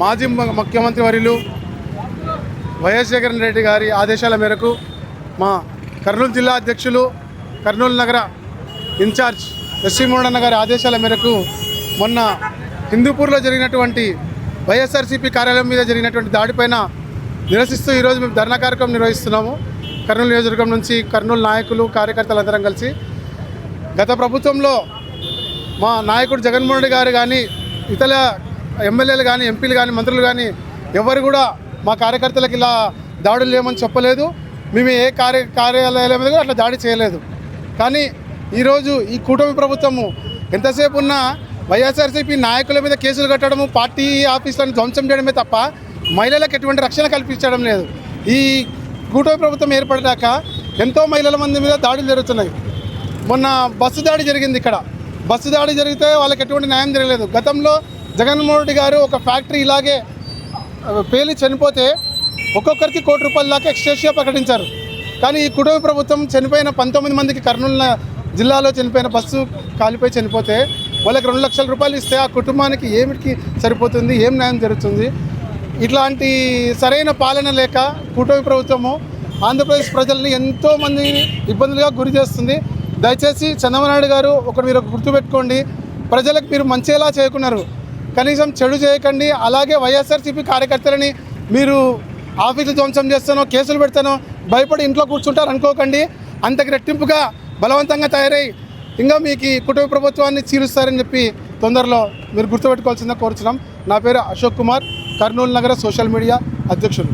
మాజీ ముఖ్యమంత్రి వర్యులు వైఎస్ జగన్ రెడ్డి గారి ఆదేశాల మేరకు మా కర్నూలు జిల్లా అధ్యక్షులు కర్నూలు నగర ఇన్ఛార్జ్ ఎస్సీ మోడన్న గారి ఆదేశాల మేరకు మొన్న హిందూపూర్లో జరిగినటువంటి వైఎస్ఆర్సీపీ కార్యాలయం మీద జరిగినటువంటి దాడిపైన నిరసిస్తూ ఈరోజు మేము ధర్నా కార్యక్రమం నిర్వహిస్తున్నాము. కర్నూలు నియోజకవర్గం నుంచి కర్నూలు నాయకులు కార్యకర్తలందరం కలిసి గత ప్రభుత్వంలో మా నాయకుడు జగన్మోహన్ రెడ్డి గారు కానీ ఇతర ఎమ్మెల్యేలు కానీ ఎంపీలు కానీ మంత్రులు కానీ ఎవరు కూడా మా కార్యకర్తలకు ఇలా దాడులు లేమని చెప్పలేదు. మేము ఏ కార్య కార్యాలయాల మీద కూడా అట్లా దాడి చేయలేదు. కానీ ఈరోజు ఈ కూటమి ప్రభుత్వము ఎంతసేపు ఉన్నా వైఎస్ఆర్సీపీ నాయకుల మీద కేసులు కట్టడము పార్టీ ఆఫీసులను ధ్వంసం చేయడమే తప్ప మహిళలకు ఎటువంటి రక్షణ కల్పించడం లేదు. ఈ కూటమి ప్రభుత్వం ఏర్పడ్డాక ఎంతో మహిళల మంది మీద దాడులు జరుగుతున్నాయి. మొన్న బస్సు దాడి జరిగింది ఇక్కడ. బస్సు దాడి జరిగితే వాళ్ళకి ఎటువంటి న్యాయం జరగలేదు. గతంలో జగన్మోహన్ రెడ్డి గారు ఒక ఫ్యాక్టరీ ఇలాగే పేలి చనిపోతే ఒక్కొక్కరికి కోటి రూపాయల దాకా ఎక్స్ట్రేషియా ప్రకటించారు. కానీ ఈ కుటుంబ ప్రభుత్వం చనిపోయిన పంతొమ్మిది మందికి కర్నూలు జిల్లాలో చనిపోయిన బస్సు కాలిపోయి చనిపోతే వాళ్ళకి రెండు లక్షల రూపాయలు ఇస్తే ఆ కుటుంబానికి ఏమిటికి సరిపోతుంది ఏం న్యాయం జరుగుతుంది? ఇట్లాంటి సరైన పాలన లేక కూటమి ప్రభుత్వము ఆంధ్రప్రదేశ్ ప్రజల్ని ఎంతోమంది ఇబ్బందులుగా గురి చేస్తుంది. దయచేసి చంద్రబాబు నాయుడు గారు ఒకటి మీరు గుర్తుపెట్టుకోండి ప్రజలకు మీరు మంచిగా చేయకున్నారు కనీసం చెడు చేయకండి. అలాగే వైఎస్ఆర్సీపీ కార్యకర్తలని మీరు ఆఫీసులు ధ్వంసం చేస్తానో కేసులు పెడతానో భయపడి ఇంట్లో కూర్చుంటారు అనుకోకండి. అంతకు రెట్టింపుగా బలవంతంగా తయారై ఇంకా మీకు ఈ కుటుంబ ప్రభుత్వాన్ని చీరుస్తారని చెప్పి తొందరలో మీరు గుర్తుపెట్టుకోవాల్సిందిగా కోరుచున్నాం. నా పేరు అశోక్ కుమార్. కర్నూలు నగర సోషల్ మీడియా అధ్యక్షుడు.